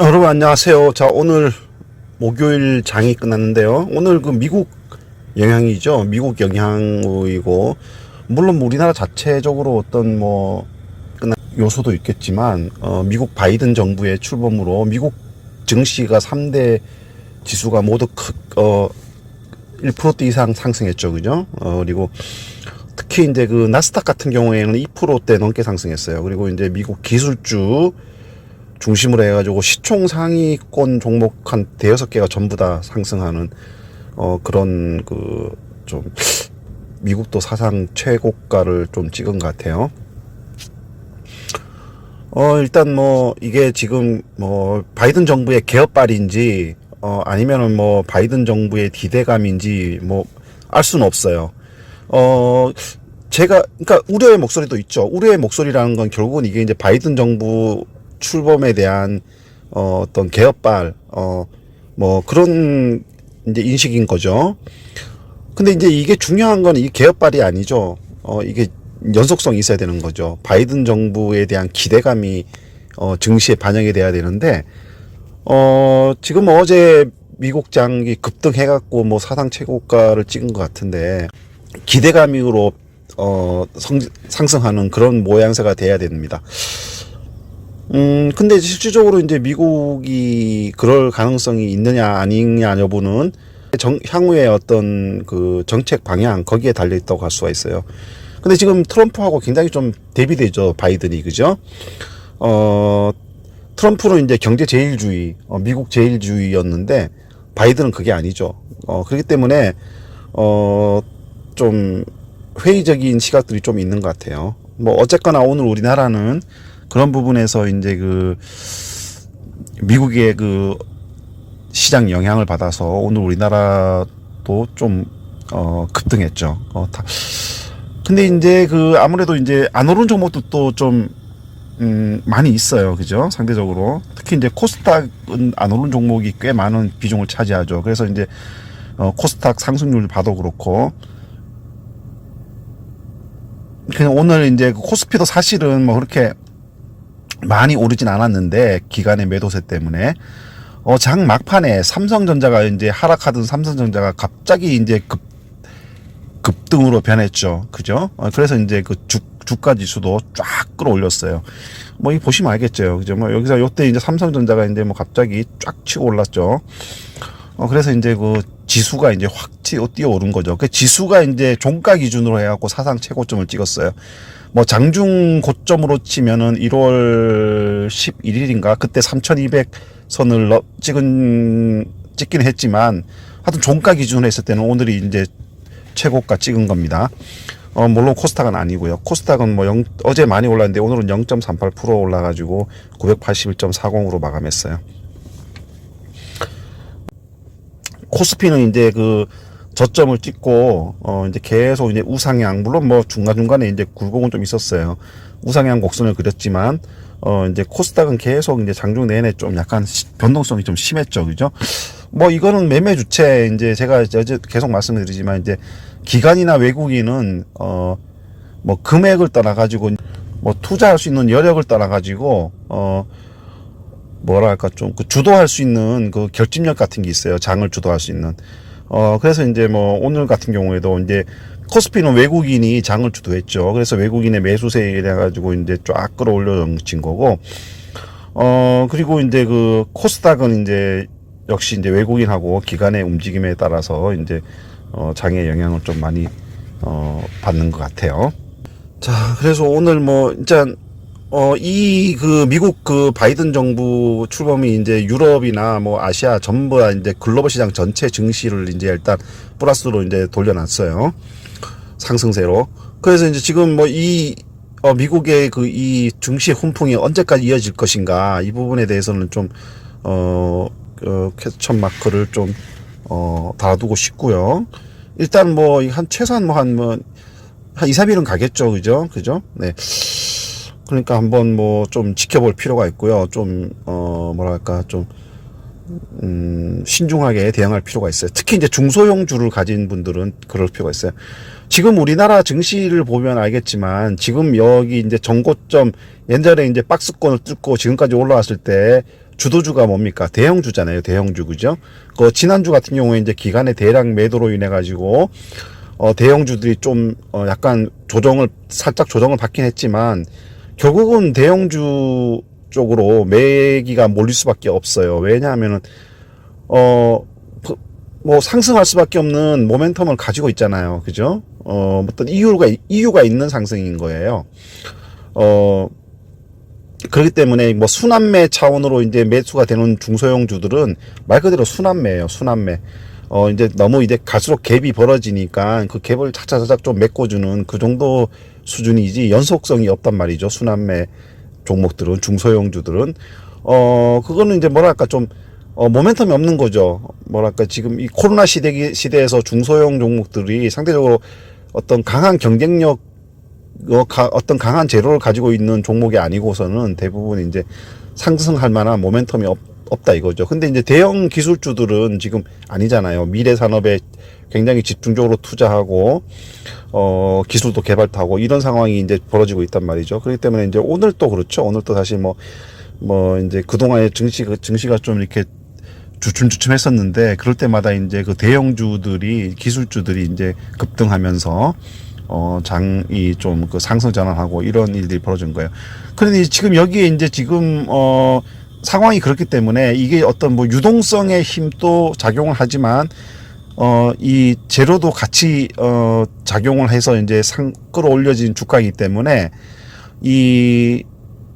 여러분 안녕하세요. 자 오늘 목요일 장이 끝났는데요. 오늘 그 미국 영향이죠. 미국 영향이고 물론 뭐 우리나라 자체적으로 어떤 뭐 끝난 요소도 있겠지만 어, 미국 바이든 정부의 출범으로 미국 증시가 3대 지수가 모두 크, 어, 1%대 이상 상승했죠, 그죠? 어, 그리고 특히 이제 그 나스닥 같은 경우에는 2%대 넘게 상승했어요. 그리고 이제 미국 기술주 중심으로 해가지고 시총 상위권 종목 한 대여섯 개가 전부 다 상승하는 어 그런 그 좀 미국도 사상 최고가를 좀 찍은 것 같아요. 어 일단 뭐 이게 지금 뭐 바이든 정부의 개업발인지 어 아니면은 뭐 바이든 정부의 기대감인지 뭐 알 수는 없어요. 어 제가 그러니까 우려의 목소리도 있죠. 우려의 목소리라는 건 결국은 이게 이제 바이든 정부 출범에 대한 어, 어떤 개혁발 어 뭐 그런 이제 인식인 거죠. 근데 이제 이게 중요한 건 이 개혁발이 아니죠. 어 이게 연속성이 있어야 되는 거죠. 바이든 정부에 대한 기대감이 어 증시에 반영이 돼야 되는데 어 지금 어제 미국 장이 급등해 갖고 뭐 사상 최고가를 찍은 것 같은데 기대감으로 어 성, 상승하는 그런 모양새가 돼야 됩니다. 음, 근데 실질적으로 이제 미국이 그럴 가능성이 있느냐 아니냐 여부는 정, 향후의 어떤 그 정책 방향 거기에 달려 있다고 할 수가 있어요. 근데 지금 트럼프하고 굉장히 좀 대비되죠 바이든이 그죠? 어 트럼프는 이제 경제 제일주의, 어, 미국 제일주의였는데 바이든은 그게 아니죠. 어 그렇기 때문에 어좀 회의적인 시각들이 좀 있는 것 같아요. 뭐 어쨌거나 오늘 우리나라는 그런 부분에서 이제 그 미국의 그 시장 영향을 받아서 오늘 우리나라도 좀 어, 급등했죠. 어, 다. 근데 이제 그 아무래도 이제 안 오른 종목도 또좀 음, 많이 있어요. 그죠? 상대적으로. 특히 이제 코스닥은 안 오른 종목이 꽤 많은 비중을 차지하죠. 그래서 이제 어, 코스닥 상승률 봐도 그렇고 그냥 오늘 이제 그 코스피도 사실은 뭐 그렇게 많이 오르진 않았는데 기간의 매도세 때문에 어 장 막판에 삼성전자가 이제 하락하던 삼성전자가 갑자기 이제 급 급등으로 변했죠. 그죠? 어, 그래서 이제 그 주, 주가 지수도 쫙 끌어올렸어요. 뭐, 이 보시면 알겠죠. 그죠? 뭐, 여기서 요때 이제 삼성전자가 이제 뭐 갑자기 쫙 치고 올랐죠. 어, 그래서 이제 그 지수가 이제 확 튀어 뛰어오른 거죠. 그 지수가 이제 종가 기준으로 해갖고 사상 최고점을 찍었어요. 뭐 장중 고점으로 치면은 1월 11일인가 그때 3,200선을 찍은 찍긴 했지만 하여튼 종가 기준으로 했을 때는 오늘이 이제 최고가 찍은 겁니다. 어, 물론 코스닥은 아니고요. 코스닥은 뭐 영, 어제 많이 올랐는데 오늘은 0.38% 올라가지고 981.40으로 마감했어요. 코스피는 이제 그 저점을 찍고 어 이제 계속 이제 우상향 물론 뭐 중간 중간에 이제 굴곡은 좀 있었어요. 우상향 곡선을 그렸지만 어 이제 코스닥은 계속 이제 장중 내내 좀 약간 시- 변동성이 좀 심했죠, 그죠? 뭐 이거는 매매 주체 이제 제가 어제 계속 말씀드리지만 이제 기관이나 외국인은 어 뭐 금액을 떠나 가지고 뭐 투자할 수 있는 여력을 떠나 가지고 어 뭐랄까 좀 그 주도할 수 있는 그 결집력 같은 게 있어요. 장을 주도할 수 있는. 어 그래서 이제 뭐 오늘 같은 경우에도 이제 코스피는 외국인이 장을 주도했죠. 그래서 외국인의 매수세에 돼 가지고 이제 쫙 끌어올려 진 거고. 어 그리고 이제 그 코스닥은 이제 역시 이제 외국인하고 기관의 움직임에 따라서 이제 어 장의 영향을 좀 많이 어 받는 것 같아요. 자, 그래서 오늘 뭐, 진짜, 어, 이, 그, 미국 그 바이든 정부 출범이 이제 유럽이나 뭐 아시아 전부 다 이제 글로벌 시장 전체 증시를 이제 일단 플러스로 이제 돌려놨어요. 상승세로. 그래서 이제 지금 뭐 이, 어, 미국의 그 이 증시 훈풍이 언제까지 이어질 것인가 이 부분에 대해서는 좀, 어, 어, 캐처 마크를 좀, 어, 달아두고 싶고요. 일단 뭐, 한, 최소한 뭐, 한, 뭐, 한 2, 3일은 가겠죠. 그죠? 그죠? 네. 그러니까 한번 뭐 좀 지켜볼 필요가 있고요. 좀, 어, 뭐랄까, 좀, 음, 신중하게 대응할 필요가 있어요. 특히 이제 중소형 주를 가진 분들은 그럴 필요가 있어요. 지금 우리나라 증시를 보면 알겠지만 지금 여기 이제 정고점 옛날에 이제 박스권을 뚫고 지금까지 올라왔을 때 주도주가 뭡니까? 대형주잖아요. 대형주 그죠? 그 지난주 같은 경우에 이제 기간의 대량 매도로 인해 가지고 어 대형주들이 좀 어 약간 조정을 살짝 조정을 받긴 했지만 결국은 대형주 쪽으로 매기가 몰릴 수밖에 없어요. 왜냐하면은 어, 그, 뭐 상승할 수밖에 없는 모멘텀을 가지고 있잖아요. 그죠? 어, 어떤 이유가, 이유가 있는 상승인 거예요. 어, 그렇기 때문에 뭐 순환매 차원으로 이제 매수가 되는 중소형주들은 말 그대로 순환매예요. 순환매. 어, 이제 너무 이제 갈수록 갭이 벌어지니까 그 갭을 차차차작 좀 메꿔주는 그 정도 수준이지 연속성이 없단 말이죠. 순환매 종목들은, 중소형주들은. 어, 그거는 이제 뭐랄까 좀 어, 모멘텀이 없는 거죠. 뭐랄까, 지금 이 코로나 시대, 시대에서 중소형 종목들이 상대적으로 어떤 강한 경쟁력, 어, 가, 어떤 강한 재료를 가지고 있는 종목이 아니고서는 대부분 이제 상승할 만한 모멘텀이 없, 없다 이거죠. 근데 이제 대형 기술주들은 지금 아니잖아요. 미래 산업에 굉장히 집중적으로 투자하고, 어, 기술도 개발도 하고 이런 상황이 이제 벌어지고 있단 말이죠. 그렇기 때문에 이제 오늘 또 그렇죠. 오늘 또 다시 뭐, 뭐 이제 그동안에 증시가, 증시가 좀 이렇게 주춤주춤했었는데 그럴 때마다 이제 그 대형주들이 기술주들이 이제 급등하면서 어 장이 좀 그 상승 전환하고 이런 일들이 벌어진 거예요. 그런데 지금 여기에 이제 지금 어 상황이 그렇기 때문에 이게 어떤 뭐 유동성의 힘도 작용을 하지만 어 이 재료도 같이 어 작용을 해서 이제 상 끌어올려진 주가이기 때문에 이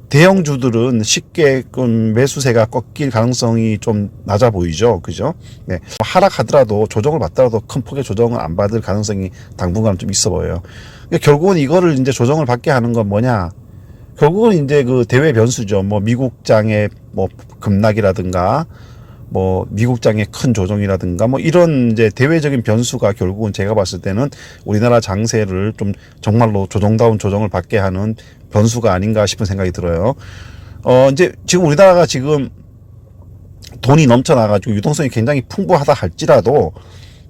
대형주들은 쉽게 그 매수세가 꺾일 가능성이 좀 낮아 보이죠. 그죠? 네. 하락하더라도 조정을 받더라도 큰 폭의 조정을 안 받을 가능성이 당분간 좀 있어 보여요. 그러니까 결국은 이거를 이제 조정을 받게 하는 건 뭐냐? 결국은 이제 그 대외 변수죠. 뭐 미국장의 뭐 급락이라든가 뭐 미국장의 큰 조정이라든가 뭐 이런 이제 대외적인 변수가 결국은 제가 봤을 때는 우리나라 장세를 좀 정말로 조정다운 조정을 받게 하는 변수가 아닌가 싶은 생각이 들어요. 어 이제 지금 우리나라가 지금 돈이 넘쳐나가지고 유동성이 굉장히 풍부하다 할지라도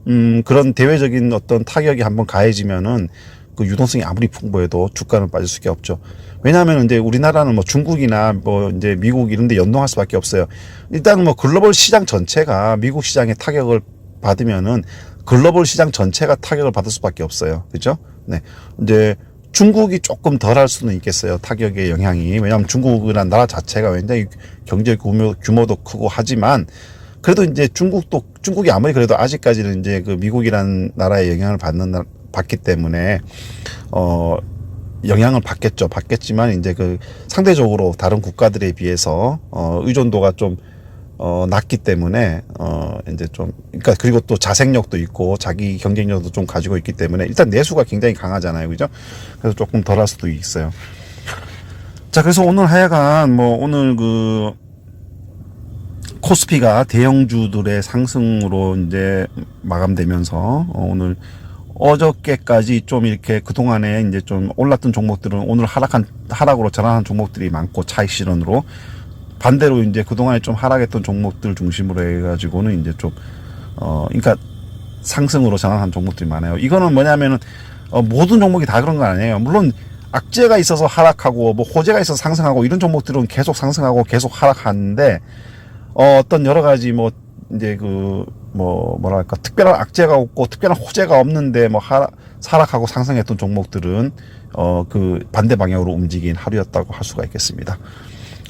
음 그런 대외적인 어떤 타격이 한번 가해지면은 그 유동성이 아무리 풍부해도 주가는 빠질 수밖에 없죠. 왜냐하면 이제 우리나라는 뭐 중국이나 뭐 이제 미국 이런 데 연동할 수밖에 없어요. 일단 뭐 글로벌 시장 전체가 미국 시장의 타격을 받으면은 글로벌 시장 전체가 타격을 받을 수밖에 없어요. 그죠? 네. 이제 중국이 조금 덜 할 수는 있겠어요. 타격의 영향이. 왜냐하면 중국이라는 나라 자체가 굉장히 경제 규모, 규모도 크고 하지만 그래도 이제 중국도 중국이 아무리 그래도 아직까지는 이제 그 미국이라는 나라의 영향을 받는 나- 받기 때문에 어 영향을 받겠죠. 받겠지만 이제 그 상대적으로 다른 국가들에 비해서 어 의존도가 좀 어, 낮기 때문에, 어, 이제 좀, 그러니까, 그리고 또 자생력도 있고, 자기 경쟁력도 좀 가지고 있기 때문에, 일단 내수가 굉장히 강하잖아요. 그죠? 그래서 조금 덜 할 수도 있어요. 자, 그래서 오늘 하여간, 뭐, 오늘 그, 코스피가 대형주들의 상승으로 이제 마감되면서, 어, 오늘 어저께까지 좀 이렇게 그동안에 이제 좀 올랐던 종목들은 오늘 하락한, 하락으로 전환한 종목들이 많고, 차익 실현으로. 반대로 이제 그동안에 좀 하락했던 종목들 중심으로 해가지고는 이제 좀, 어, 그러니까 상승으로 전환한 종목들이 많아요. 이거는 뭐냐면은, 어, 모든 종목이 다 그런 건 아니에요. 물론, 악재가 있어서 하락하고, 뭐, 호재가 있어서 상승하고, 이런 종목들은 계속 상승하고 계속 하락하는데, 어, 어떤 여러 가지 뭐, 이제 그, 뭐, 뭐랄까, 특별한 악재가 없고, 특별한 호재가 없는데, 뭐, 하락, 하락 하고 상승했던 종목들은, 어, 그 반대 방향으로 움직인 하루였다고 할 수가 있겠습니다.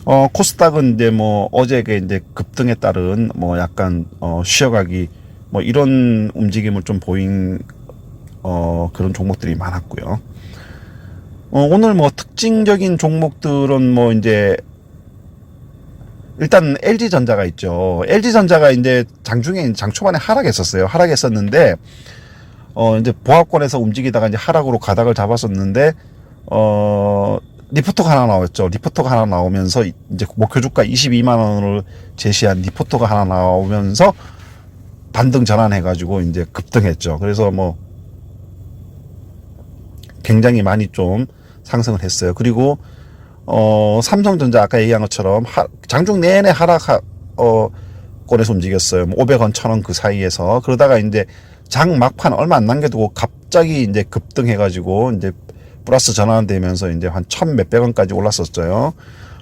어, 코스닥은 이제 뭐 어제게 이제 급등에 따른 뭐 약간 어, 쉬어가기 뭐 이런 움직임을 좀 보인 어, 그런 종목들이 많았고요. 어, 오늘 뭐 특징적인 종목들은 뭐 이제 일단 LG 전자가 있죠. LG 전자가 이제 장중에 장 초반에 하락했었어요. 하락했었는데 어 이제 보합권에서 움직이다가 이제 하락으로 가닥을 잡았었는데 어 리포터가 하나 나왔죠. 리포터가 하나 나오면서 이제 목표 주가 22만 원을 제시한 리포터가 하나 나오면서 반등 전환해 가지고 이제 급등했죠. 그래서 뭐 굉장히 많이 좀 상승을 했어요. 그리고 어 삼성전자 아까 얘기한 것처럼 하, 장중 내내 하락 하, 어 권에서 움직였어요. 뭐 500원, 1000원 그 사이에서 그러다가 이제 장 막판 얼마 안 남겨두고 갑자기 이제 급등해 가지고 이제 플러스 전환되면서 이제 한 천 몇백 원까지 올랐었어요.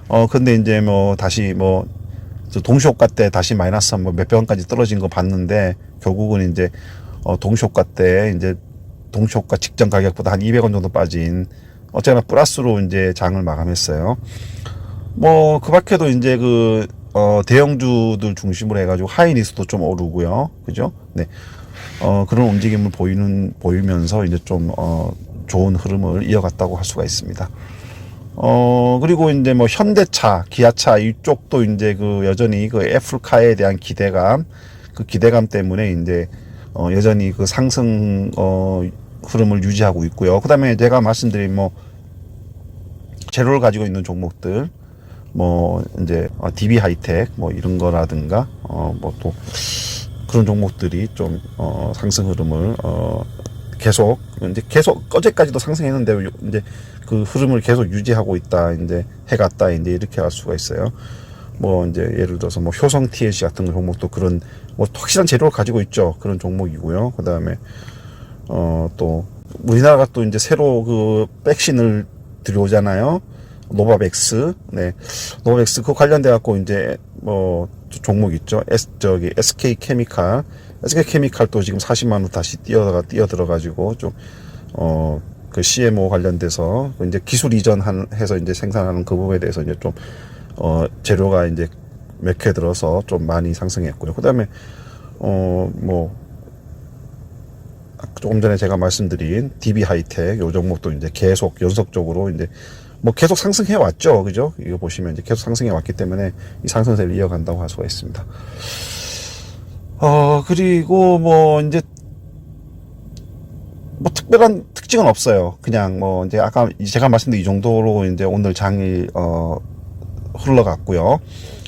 어, 근데 이제 뭐 다시 뭐저 동시효과 때 다시 마이너스 한 뭐 몇백 원까지 떨어진 거 봤는데 결국은 이제 어 동시효과 때 이제 동시효과 직전 가격보다 한 200원 정도 빠진 어쨌거나 플러스로 이제 장을 마감했어요. 뭐 그 밖에도 이제 그 어, 대형주들 중심으로 해가지고 하이닉스도 좀 오르고요, 그죠? 네, 어, 그런 움직임을 보이는 보이면서 이제 좀 어, 좋은 흐름을 이어갔다고 할 수가 있습니다. 어, 그리고 이제 뭐 현대차, 기아차 이쪽도 이제 그 여전히 그 애플카에 대한 기대감, 그 기대감 때문에 이제 어, 여전히 그 상승 어, 흐름을 유지하고 있고요. 그 다음에 제가 말씀드린 뭐 재료를 가지고 있는 종목들, 뭐 이제 어, DB 하이텍 뭐 이런 거라든가 어, 뭐 또 그런 종목들이 좀 어, 상승 흐름을 어, 계속 이제 계속 어제까지도 상승했는데 요- 이제 그 흐름을 계속 유지하고 있다 이제 해갔다 이제 이렇게 할 수가 있어요. 뭐 이제 예를 들어서 뭐 효성 TLC 같은 종목도 그런 뭐 확실한 재료를 가지고 있죠 그런 종목이고요. 그 다음에 어 또 우리나라가 또 이제 새로 그 백신을 들여오잖아요. 노바백스, 네, 노바백스 그 관련돼 갖고 이제 뭐 종목 있죠. S 저기 SK 케미칼, SK 케미칼도 지금 40만 원 다시 뛰어가 뛰어들어 가지고 좀어 그 CMO 관련돼서 그 이제 기술 이전한 해서 이제 생산하는 그 부분에 대해서 이제 좀 어 재료가 이제 몇회 들어서 좀 많이 상승했고요. 그다음에 어 뭐 조금 전에 제가 말씀드린 DB 하이텍 요 종목도 이제 계속 연속적으로 이제 뭐 계속 상승해 왔죠. 그죠? 이거 보시면 이제 계속 상승해 왔기 때문에 이 상승세를 이어간다고 할 수가 있습니다. 어, 그리고 뭐 이제 뭐 특별한 특징은 없어요. 그냥 뭐 이제 아까 제가 말씀드린 이 정도로 이제 오늘 장이 어 흘러갔고요.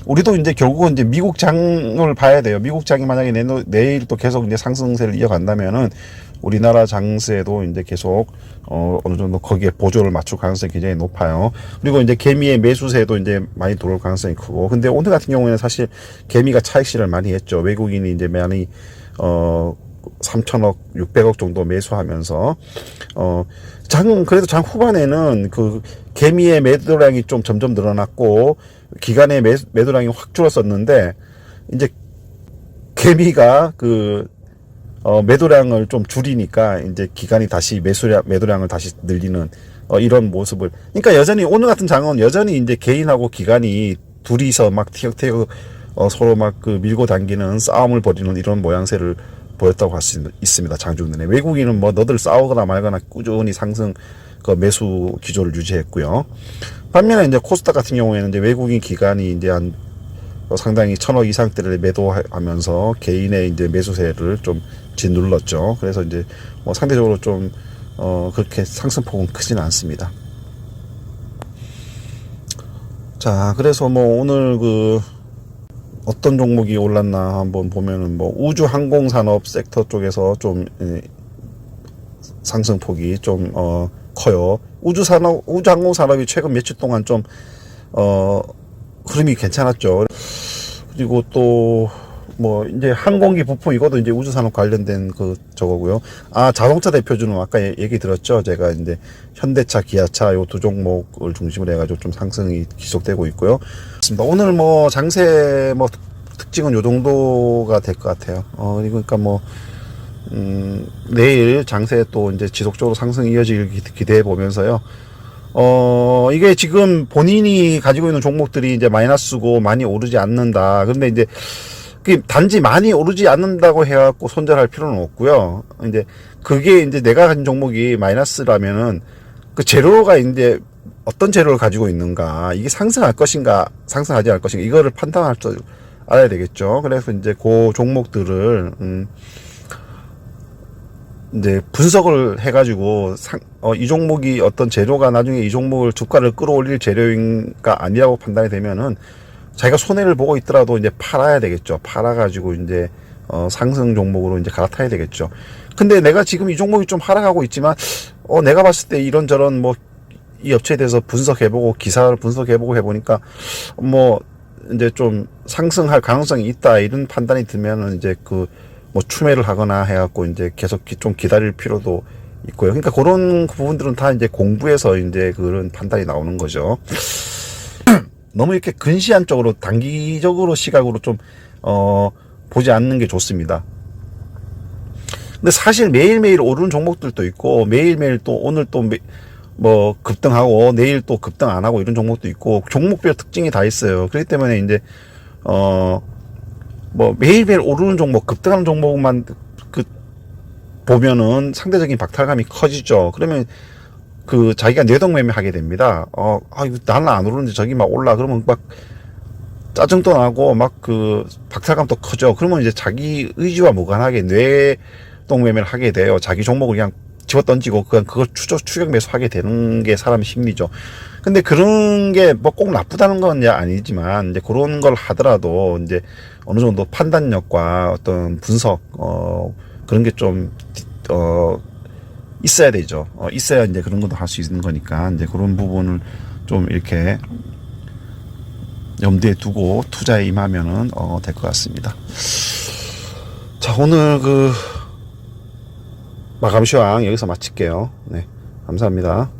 우리도 이제 결국은 이제 미국 장을 봐야 돼요. 미국 장이 만약에 내, 내일 또 계속 이제 상승세를 이어간다면은 우리나라 장세도 이제 계속 어 어느 정도 거기에 보조를 맞출 가능성이 굉장히 높아요. 그리고 이제 개미의 매수세도 이제 많이 들어올 가능성이 크고. 근데 오늘 같은 경우에는 사실 개미가 차익실을 많이 했죠. 외국인이 이제 많이 어 3천억, 600억 정도 매수하면서 어 장 그래도 장 후반에는 그 개미의 매도량이 좀 점점 늘어났고 기간의 매, 매도량이 확 줄었었는데 이제 개미가 그 어, 매도량을 좀 줄이니까 이제 기간이 다시 매수량 매도량을 다시 늘리는 어, 이런 모습을 그러니까 여전히 오늘 같은 장은 여전히 이제 개인하고 기관이 둘이서 막 티격태격 어, 서로 막 그 밀고 당기는 싸움을 벌이는 이런 모양새를 보였다고 할 수 있습니다. 장중년에 외국인은 뭐 너들 싸우거나 말거나 꾸준히 상승 그 매수 기조를 유지했고요. 반면에 이제 코스닥 같은 경우에는 이제 외국인 기관이 이제 한 어, 상당히 천억 이상대를 매도하면서 개인의 이제 매수세를 좀 짓눌렀죠. 그래서 이제 뭐 상대적으로 좀 어, 그렇게 상승폭은 크지는 않습니다. 자, 그래서 뭐 오늘 그 어떤 종목이 올랐나 한번 보면은 뭐 우주 항공 산업 섹터 쪽에서 좀 예, 상승폭이 좀 어, 커요. 우주 산업 우주 항공 산업이 최근 며칠 동안 좀 어, 흐름이 괜찮았죠. 그리고 또 뭐 이제 항공기 부품 이것도 이제 우주 산업 관련된 그 저거고요. 아 자동차 대표주는 아까 얘- 얘기 들었죠. 제가 이제 현대차, 기아차 요 두 종목을 중심으로 해가지고 좀 상승이 지속되고 있고요. 오늘 뭐 장세 뭐 특- 특징은 요 정도가 될 것 같아요. 어 그러니까 뭐 음, 내일 장세 또 이제 지속적으로 상승 이어질 기- 기대해 보면서요. 어, 이게 지금 본인이 가지고 있는 종목들이 이제 마이너스고 많이 오르지 않는다. 근데 이제 그 단지 많이 오르지 않는다고 해갖고 손절할 필요는 없고요. 이제 그게 이제 내가 가진 종목이 마이너스라면은 그 재료가 이제 어떤 재료를 가지고 있는가, 이게 상승할 것인가, 상승하지 않을 것인가, 이거를 판단할 줄 알아야 되겠죠. 그래서 이제 그 종목들을, 음, 이제 분석을 해가지고 상, 어, 이 종목이 어떤 재료가 나중에 이 종목을 주가를 끌어올릴 재료인가 아니라고 판단이 되면은 자기가 손해를 보고 있더라도 이제 팔아야 되겠죠. 팔아가지고 이제 어, 상승 종목으로 이제 갈아타야 되겠죠. 근데 내가 지금 이 종목이 좀 하락하고 있지만 어, 내가 봤을 때 이런저런 뭐 이 업체에 대해서 분석해보고 기사를 분석해보고 해보니까 뭐 이제 좀 상승할 가능성이 있다 이런 판단이 들면은 이제 그 뭐 추매를 하거나 해갖고 이제 계속 기- 좀 기다릴 필요도 있고요. 그러니까 그런 부분들은 다 이제 공부해서 이제 그런 판단이 나오는 거죠. 너무 이렇게 근시안 쪽으로 단기적으로 시각으로 좀 어, 보지 않는 게 좋습니다. 근데 사실 매일매일 오르는 종목들도 있고 매일매일 또 오늘 또 뭐 급등하고 내일 또 급등 안 하고 이런 종목도 있고 종목별 특징이 다 있어요. 그렇기 때문에 이제 어 뭐 매일매일 오르는 종목 급등하는 종목만 그 보면은 상대적인 박탈감이 커지죠. 그러면 그 자기가 뇌동매매 하게 됩니다. 어, 아, 이거 나는 안 오르는데 저기 막 올라. 그러면 막 짜증도 나고 막 그 박탈감도 커져. 그러면 이제 자기 의지와 무관하게 뇌동매매를 하게 돼요. 자기 종목을 그냥 집어 던지고 그냥 그걸 추적, 추격 매수하게 되는 게 사람의 심리죠. 근데 그런 게 뭐 꼭 나쁘다는 건 아니지만 이제 그런 걸 하더라도 이제 어느 정도 판단력과 어떤 분석, 어, 그런 게 좀, 어, 있어야 되죠. 어, 있어야 이제 그런 것도 할 수 있는 거니까 이제 그런 부분을 좀 이렇게 염두에 두고 투자에 임하면은 어, 될 것 같습니다. 자, 오늘 그 마감 시황 여기서 마칠게요. 네. 감사합니다.